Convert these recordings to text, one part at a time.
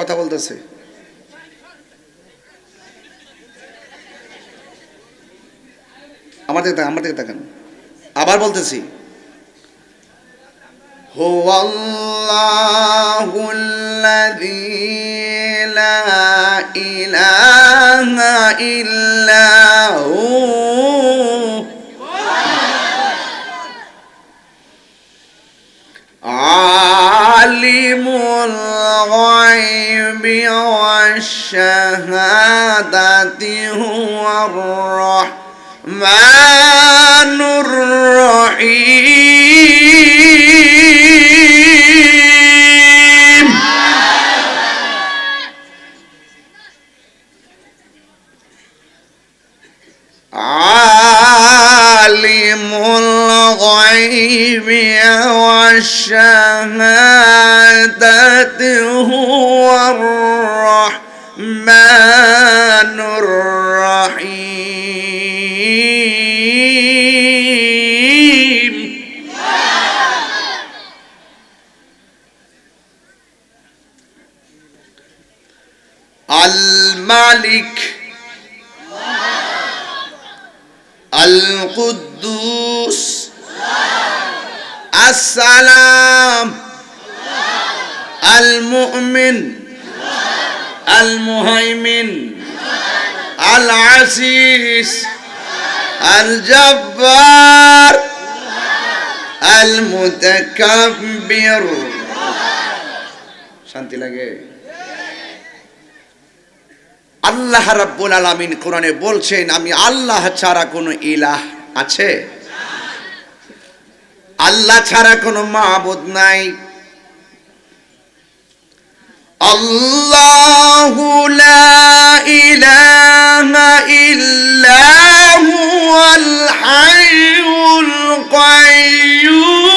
কথা বলতেছে আমার দিকে তাকান আমার দিকে তাকান আবার বলতেছি هو الله الذي لا إله إلا هو عالم الغيب والشهادة هو الرحمن الرحيم. عالم الغيب والشهادة هو الرحمن الرحيم. الملك القدوس আসসালাম। আল মুমিন আল মুহাইমিন আল জব্বার আল শান্তি লাগে? আল্লাহ রাব্বুল আলামিন কোরআনে বলছেন, আমি আল্লাহ ছাড়া কোনো ইলাহ আছে? আল্লাহ ছাড়া কোনো মাবুদ নাই। আল্লাহু লা ইলাহা ইল্লা হুয়াল হাইয়ুল কাইয়্যুম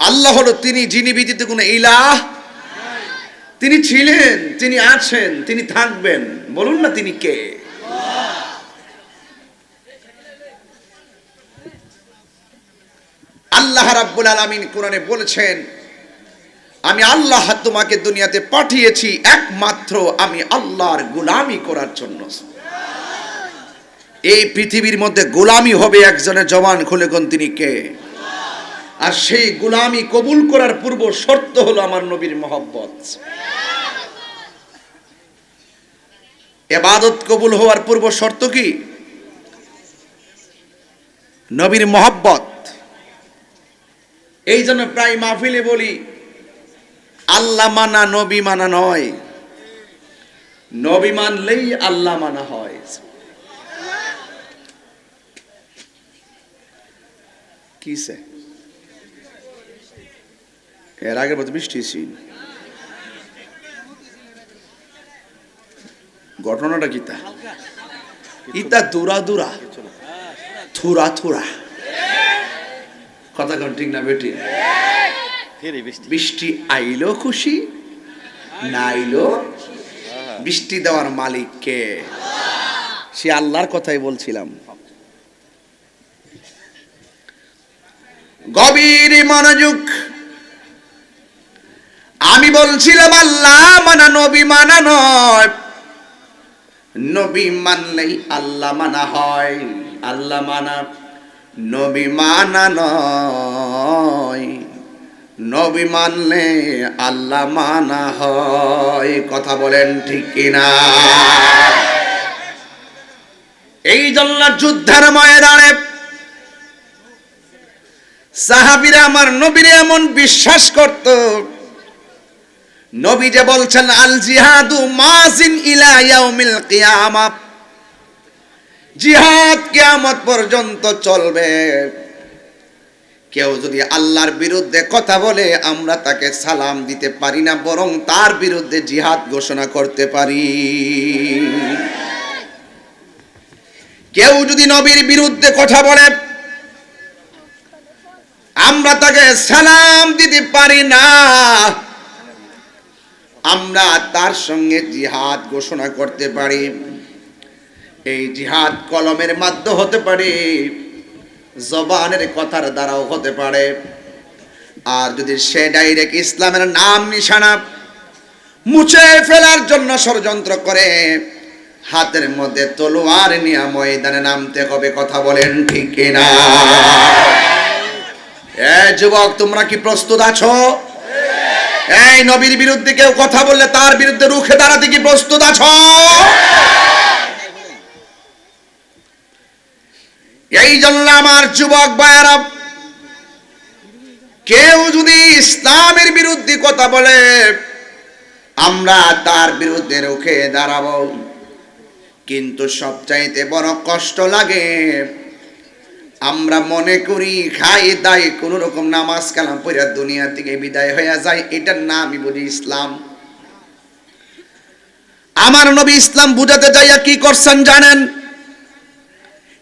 আল্লাহ হলো তিনি, যিনি ব্যতীত কোনো ইলাহ তিনি ছিলেন, তিনি আছেন, তিনি থাকবেন। বলুন না তিনি কে? আল্লাহ রাব্বুল আলামিন কোরআনে বলেছেন, আমি আল্লাহ তোমাকে দুনিয়াতে পাঠিয়েছি একমাত্র আমি আল্লাহর গোলামি করার জন্য। এই পৃথিবীর মধ্যে গোলামি হবে একজনের জবান খুলে কোন তিনি কে? আর সেই গোলামি কবুল করার পূর্ব শর্ত হলো আমার নবীর মহব্বত। এবাদত কবুল হওয়ার পূর্ব শর্ত কি? নবীর মহব্বত। এই জন্য প্রায় মাহফিলে বলি, আল্লাহ মানা, নবী মানা নয়। নবী মানলেই আল্লাহ মানা হয়। কিসে এর আগের বছর বৃষ্টি ছিল ঘটনাটা কিতা ইতা দুরা দুরা। Thura Thura. কথা কোন ঠিক না বেটি? বৃষ্টি। আইলো খুশি না আইলো বৃষ্টি দেওয়ার মালিক কে সে আল্লাহর কথাই বলছিলাম। গভীর মনোযোগ আমি বলছিলাম, আল্লাহ মানা, নবী মানা নয়। নবী মানলেই আল্লাহ মানা হয়। আল্লাহ মানা, নবী মানা নয়। নবী মানলে আল্লাহ মানা হয়। কথা বলেন ঠিক কিনা? এই জন্য যুদ্ধের ময়দানে সাহাবিরা আমার নবীরে এমন বিশ্বাস করত নবী যে বলছেন, আল জিহাদু মাজিন ইলা ইয়াউমিল জিহাদ কিয়ামত পর্যন্ত চলবে। কেউ যদি আল্লাহর বিরুদ্ধে কথা বলে, আমরা তাকে সালাম দিতে পারি না, বরং তার বিরুদ্ধে জিহাদ ঘোষণা করতে পারি। কেউ যদি নবীর বিরুদ্ধে কথা বলে, আমরা তাকে সালাম দিতে পারি না আমরা তার সঙ্গে জিহাদ ঘোষণা করতে পারি। এই জিহাদ কলমের মাধ্যম হতে পারে, জবানের কথার দ্বারাও হতে পারে। আর যদি সে ডাইরেক্ট ইসলামের নাম নিশানা মুছে ফেলার জন্য ষড়যন্ত্র করে, হাতের মধ্যে তলোয়ার নিয়ে ময়দানে নামতে হবে, কথা বলেন ঠিক কিনা? এ যুবক, তোমরা কি প্রস্তুত আছো? এই নবীর বিরুদ্ধে কেউ কথা বললে তার বিরুদ্ধে রুখে দাঁড়াতে কি প্রস্তুত আছো? এই জন্য আমার যুবক ভাইয়েরা, কেউ যদি ইসলামের বিরুদ্ধে কথা বলে, আমরা তার বিরুদ্ধে রুখে দাঁড়াবো। কিন্তু সবচাইতে বড় কষ্ট লাগে আমরা মনে করি, খাই, দাই, কোন রকম নামাজ কালাম পড়া দুনিয়া থেকে বিদায় হয়ে যায়, এটার নামই বলি ইসলাম। আমার নবী ইসলাম বুঝাতে যাইয়া কি করছেন জানেন?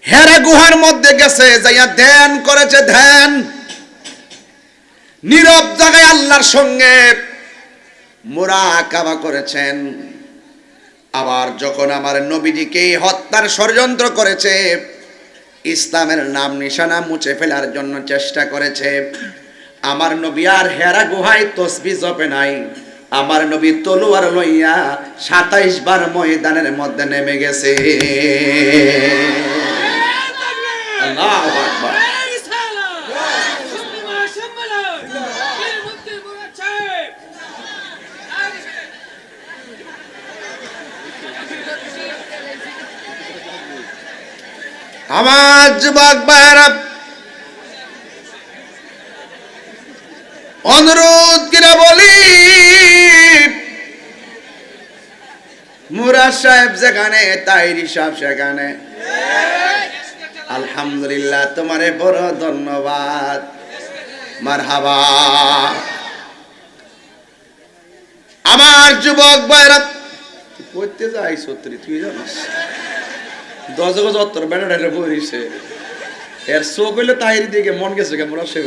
হেরা গুহার মধ্যে গেছে, যাইয়া ধ্যান করেছে, ধ্যান। নীরব জায়গায় আল্লাহর সঙ্গে মোরাকাবা করেছেন। আবার যখন আমার নবীজিকে হত্যার ষড়যন্ত্র করেছে ইসলামের নাম নিশানা মুছে ফেলার জন্য চেষ্টা করেছে। আমার নবী আর হেরা গুহায় তসবি জপে নাই। আমার নবী তলোয়ার লইয়া সাতাইশ বার ময়দানের মধ্যে নেমে গেছে। আল্লাহ আকবার। আমার যুবক ভাইরা, অনুরোধ কিনা বলি, মুরাদ সাহেব যেখানে, তাইরি সাহেব সেখানে। আলহামদুলিল্লাহ, তোমারে বড় ধন্যবাদ। মারহাবা। আমার যুবক ভাইরা করতে যাই সত্যি তুই জানিস? দশ গজ অত্তর বেটা ডাটা বইছে এর চোখ হইলে তাহির দিকে মন গেছে কে মোরা সে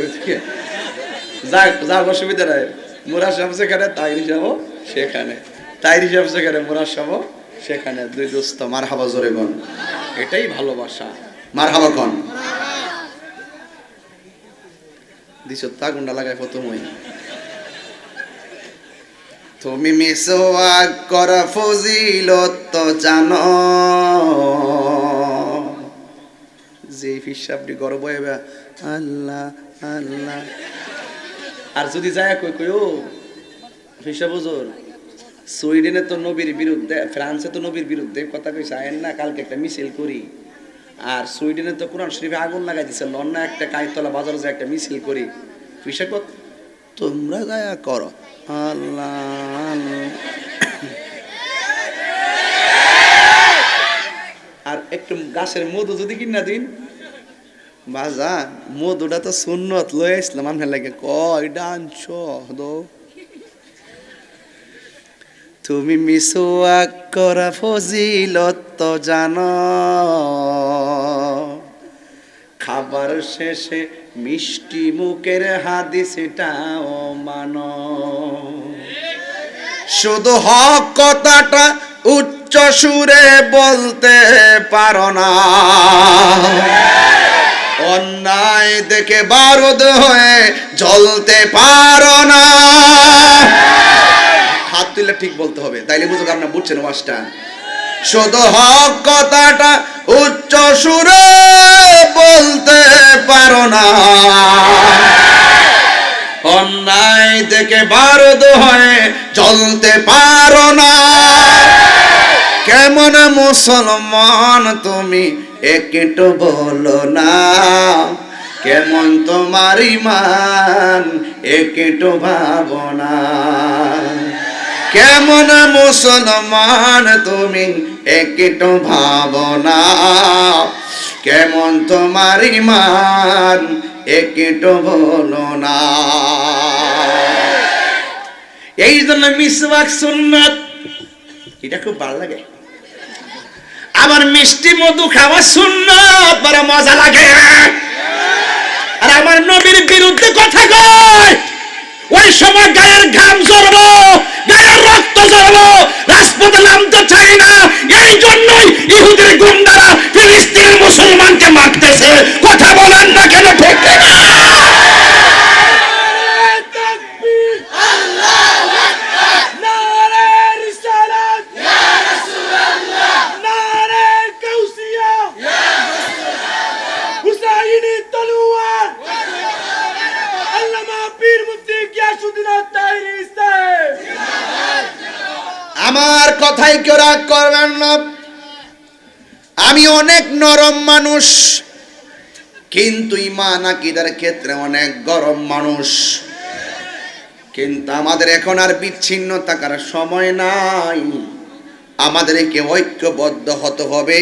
যাক অসুবিধা নাই, মোরা সাহেব সেখানে, তাহির সেখানে। তাহির সাহেব সেখানে, মোরা সেখানে। দুই দোস্ত জোরে বন এটাই ভালোবাসা। মার হাবা দিছ তা গুন্ডা লাগায় প্রথমই তুমি মিসওয়াক কর ফজিলত জানো। যে হিসাবটি গর্ব আল্লাহ আল্লাহ। আর যদি যায় কই কই, ও, হিসাব হুজুর, সুইডেনে তো নবীর বিরুদ্ধে, ফ্রান্সে তো নবীর বিরুদ্ধে কথা কইছে, আয়েন না, কালকে একটা মিছিল করি। আর সুইডেনে তো কোরআন শরীফে আগুন লাগাই দিছে লন্না একটা কাইতলা বাজারে যে একটা মিছিল করি। কত তোমরা দয়া করো। আল্লাহ। আর একটু গাছের মধু যদি কিনা দিন বাজা, মধুটা তো সুন্নত, লয়ে আসলাম আমি লাগে। কয় ডান্স দো তুমি মিসওয়াক করা ফজিলত জানো। খাবার শেষে মিষ্টি মুখের হাদিসটাও মানো। শুধু হক কথাটা উচ্চ সুরে বলতে পারো না। অন্যায় দেখে বারুদ হয়ে জ্বলতে পারো না। হাত তুলে ঠিক বলতে হবে, তাইলে বুঝো আপনার বুঝছেন ওয়াজটা শুধু হক কথাটা উচ্চ সুরে বলতে পারো না। অন্যায় দেখে বারদ হয়ে জ্বলতে পারো না। কেমন মুসলমান তুমি একটু বলো না? কেমন তোমার ইমান একটু ভাবনা কেমন মুসলমান তুমি একটু ভাবনা কেমন তোমার ইমান একটু বলো না? এই জন্য মিসওয়াক সুন্নাত এটা খুব ভালো লাগে। আমার মিষ্টি মধু খাওয়া শূন্য বড় মজা লাগে। আর আমার নবীর বিরুদ্ধে কথা কয়, ওই সময় গায়ের ঘাম ঝরলো গায়ের রক্ত ঝরলো রাজপথে নামতে চাই না। এই জন্যই ইহুদের গুন্ডারা ফিলিস্তিনের মুসলমানকে মারতেছে কথা বল বলেন না কেন ঠিক কিনা? আমার কথাই কেউ রাগ করবেন না। আমি অনেক নরম মানুষ, কিন্তু ইমান আকিদার ক্ষেত্রে অনেক গরম মানুষ। কিন্তু আমাদের এখন আর বিচ্ছিন্ন থাকার সময় নাই। আমাদেরকে ঐক্যবদ্ধ হতে হবে।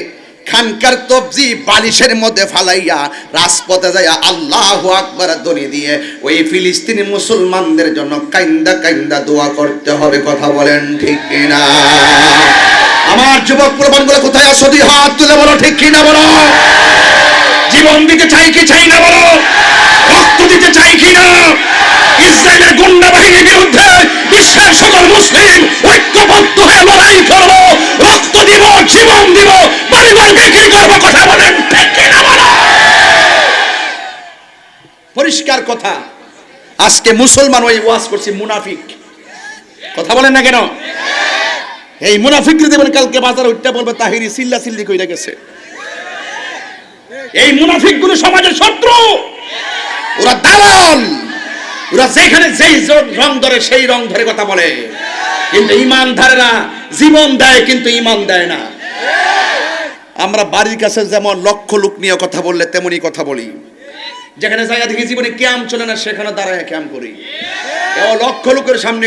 খানকার তবজি বালিশের মধ্যে ফালাইয়া রাজপথে যাইয়া আল্লাহ আকবার ধ্বনি দিয়ে ওই ফিলিস্তিনি মুসলমানদের জন্য কাইন্দা কাইন্দা দোয়া করতে হবে, কথা বলেন ঠিক কিনা? আমার যুবক প্রবণগুলো কোথায় আসো দুই হাত তুলে বলো, ঠিক কিনা বলো? জীবন দিতে চাই কি চাই না বলো? রক্ত দিতে চাই কি না? ইসরায়েলের গুন্ডা বাহিনীর বিরুদ্ধে আজকে মুসলমান ওই ওয়াজ করছি, মুনাফিক। কথা বলেন না কেন? এই মুনাফিক দেবেন কালকে বাজারে উঠতে বলবে, তাহিরি সিল্লা সিল্লি কইরা গেছে। এই মুনাফিকগুলো সমাজের শত্রু। ওরা দালাল। ওরা যেখানে যেই রং ধরে, সেই রং ধরে কথা বলে। কিন্তু ইমান ধরে না জীবন দেয়, কিন্তু ইমান দেয় না। আমরা বাড়ির কাছে যেমন লক্ষ লোক নিয়ে কথা বললে তেমনি কথা বলি। যেখানে জায়গা দেখি জীবনে ক্যাম্প চলে না সেখানে দাঁড়ায় ক্যাম্প করি। লক্ষ লোকের সামনে